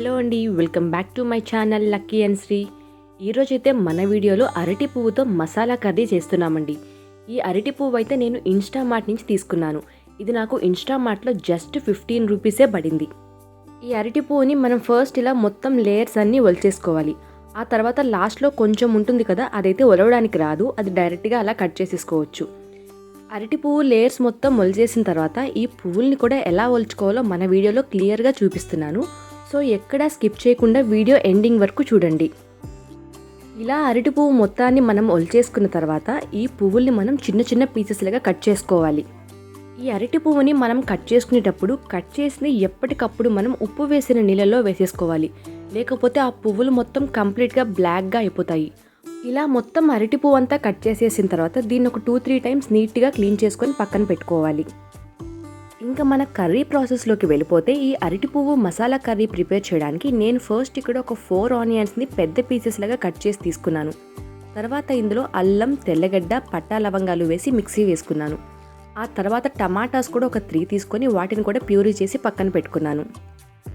Hello అండి welcome back to my channel lucky and Sri. ఈరోజైతే మన వీడియోలో అరటి పువ్వుతో మసాలా కర్రీ చేస్తున్నామండి. ఈ అరటి పువ్వు అయితే నేను ఇన్స్టామార్ట్ నుంచి తీసుకున్నాను. ఇది నాకు ఇన్స్టామార్ట్లో జస్ట్ ఫిఫ్టీన్ రూపీసే పడింది. ఈ అరటి పువ్వుని మనం ఫస్ట్ ఇలా మొత్తం లేయర్స్ అన్నీ ఒలిచేసుకోవాలి. ఆ తర్వాత లాస్ట్లో కొంచెం ఉంటుంది కదా అదైతే ఒలవడానికి రాదు. అది డైరెక్ట్గా అలా కట్ చేసేసుకోవచ్చు. అరటి పువ్వు లేయర్స్ మొత్తం ఒలిచేసిన తర్వాత ఈ పువ్వుల్ని కూడా ఎలా ఒలుచుకోవాలో మన వీడియోలో క్లియర్గా చూపిస్తున్నాను. సో ఎక్కడా స్కిప్ చేయకుండా వీడియో ఎండింగ్ వరకు చూడండి. ఇలా అరటి పువ్వు మొత్తాన్ని మనం ఒలిచేసుకున్న తర్వాత ఈ పువ్వుల్ని మనం చిన్న చిన్న పీసెస్లుగా కట్ చేసుకోవాలి. ఈ అరటి పువ్వుని మనం కట్ చేసుకునేటప్పుడు కట్ చేసిన ఎప్పటికప్పుడు మనం ఉప్పు వేసిన నీళ్ళలో వేసేసుకోవాలి. లేకపోతే ఆ పువ్వులు మొత్తం కంప్లీట్గా బ్లాక్గా అయిపోతాయి. ఇలా మొత్తం అరటి పువ్వు అంతా కట్ చేసేసిన తర్వాత దీన్ని ఒక టూ త్రీ టైమ్స్ నీట్గా క్లీన్ చేసుకొని పక్కన పెట్టుకోవాలి. ఇంకా మన కర్రీ ప్రాసెస్లోకి వెళ్ళిపోతే ఈ అరటి పువ్వు మసాలా కర్రీ ప్రిపేర్ చేయడానికి నేను ఫస్ట్ ఇక్కడ ఒక ఫోర్ ఆనియన్స్ని పెద్ద పీసెస్ లాగా కట్ చేసి తీసుకున్నాను. తర్వాత ఇందులో అల్లం తెల్లగడ్డ పట్టా లవంగాలు వేసి మిక్సీ వేసుకున్నాను. ఆ తర్వాత టమాటాస్ కూడా ఒక త్రీ తీసుకొని వాటిని కూడా ప్యూరీ చేసి పక్కన పెట్టుకున్నాను.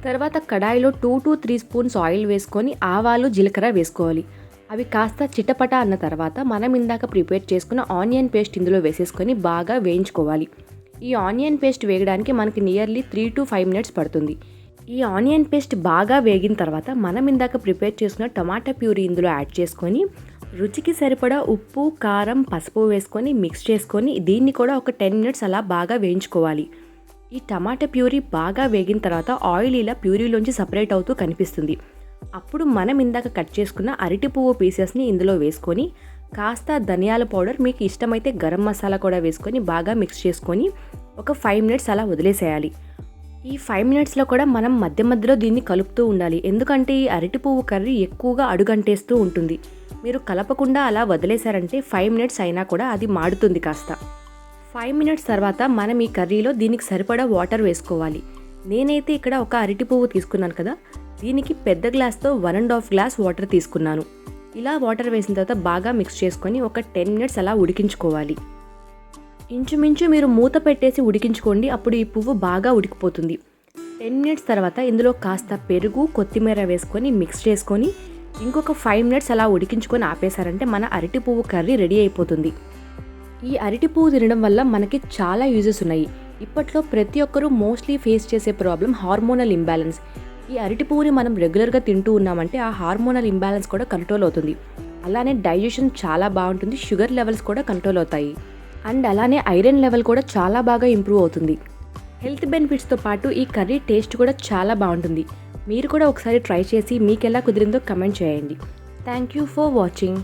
తర్వాత కడాయిలో two to three spoons oil వేసుకొని ఆవాలు జీలకర్ర వేసుకోవాలి. అవి కాస్త చిటపట అన్న తర్వాత మనం ఇందాక ప్రిపేర్ చేసుకున్న ఆనియన్ పేస్ట్ ఇందులో వేసేసుకొని బాగా వేయించుకోవాలి. ఈ ఆనియన్ పేస్ట్ వేగడానికి మనకి nearly three to five minutes పడుతుంది. ఈ ఆనియన్ పేస్ట్ బాగా వేగిన తర్వాత మనం ఇందాక ప్రిపేర్ చేసుకున్న టమాటా ప్యూరీ ఇందులో యాడ్ చేసుకొని రుచికి సరిపడా ఉప్పు కారం పసుపు వేసుకొని మిక్స్ చేసుకొని దీన్ని కూడా ఒక టెన్ మినిట్స్ అలా బాగా వేయించుకోవాలి. ఈ టమాటా ప్యూరీ బాగా వేగిన తర్వాత ఆయిల్ ఇలా ప్యూరీలోంచి సపరేట్ అవుతూ కనిపిస్తుంది. అప్పుడు మనం ఇందాక కట్ చేసుకున్న అరటి పువ్వు పీసెస్ని ఇందులో వేసుకొని కాస్త ధనియాల పౌడర్ మీకు ఇష్టమైతే గరం మసాలా కూడా వేసుకొని బాగా మిక్స్ చేసుకొని ఒక ఫైవ్ మినిట్స్ అలా వదిలేసేయాలి. ఈ ఫైవ్ మినిట్స్లో కూడా మనం మధ్య మధ్యలో దీన్ని కలుపుతూ ఉండాలి. ఎందుకంటే ఈ అరటి పువ్వు కర్రీ ఎక్కువగా అడుగంటేస్తూ ఉంటుంది. మీరు కలపకుండా అలా వదిలేశారంటే ఫైవ్ మినిట్స్ అయినా కూడా అది మాడుతుంది కాస్త. ఫైవ్ మినిట్స్ తర్వాత మనం ఈ కర్రీలో దీనికి సరిపడా వాటర్ వేసుకోవాలి. నేనైతే ఇక్కడ ఒక అరటి పువ్వు తీసుకున్నాను కదా దీనికి పెద్ద గ్లాస్తో one and half glass water తీసుకున్నాను. ఇలా వాటర్ వేసిన తర్వాత బాగా మిక్స్ చేసుకొని ఒక టెన్ మినిట్స్ అలా ఉడికించుకోవాలి. ఇంచుమించు మీరు మూత పెట్టేసి ఉడికించుకోండి అప్పుడు ఈ పువ్వు బాగా ఉడికిపోతుంది. టెన్ మినిట్స్ తర్వాత ఇందులో కాస్త పెరుగు కొత్తిమీర వేసుకొని మిక్స్ చేసుకొని ఇంకొక ఫైవ్ మినిట్స్ అలా ఉడికించుకొని ఆపేశారంటే మన అరటి పువ్వు కర్రీ రెడీ అయిపోతుంది. ఈ అరటి పువ్వు తినడం వల్ల మనకి చాలా యూజెస్ ఉన్నాయి. ఇప్పట్లో ప్రతి ఒక్కరూ మోస్ట్లీ ఫేస్ చేసే ప్రాబ్లం హార్మోనల్ ఇంబ్యాలెన్స్ ఈ అరటి పువ్వుని మనం రెగ్యులర్గా తింటూ ఉన్నామంటే ఆ హార్మోనల్ ఇంబ్యాలెన్స్ కూడా కంట్రోల్ అవుతుంది. అలానే డైజెషన్ చాలా బాగుంటుంది షుగర్ లెవెల్స్ కూడా కంట్రోల్ అవుతాయి. అండ్ అలానే ఐరన్ లెవెల్ కూడా చాలా బాగా ఇంప్రూవ్ అవుతుంది. హెల్త్ బెనిఫిట్స్తో పాటు ఈ కర్రీ టేస్ట్ కూడా చాలా బాగుంటుంది. మీరు కూడా ఒకసారి ట్రై చేసి మీకు ఎలా కుదిరిందో కమెంట్ చేయండి. Thank you for watching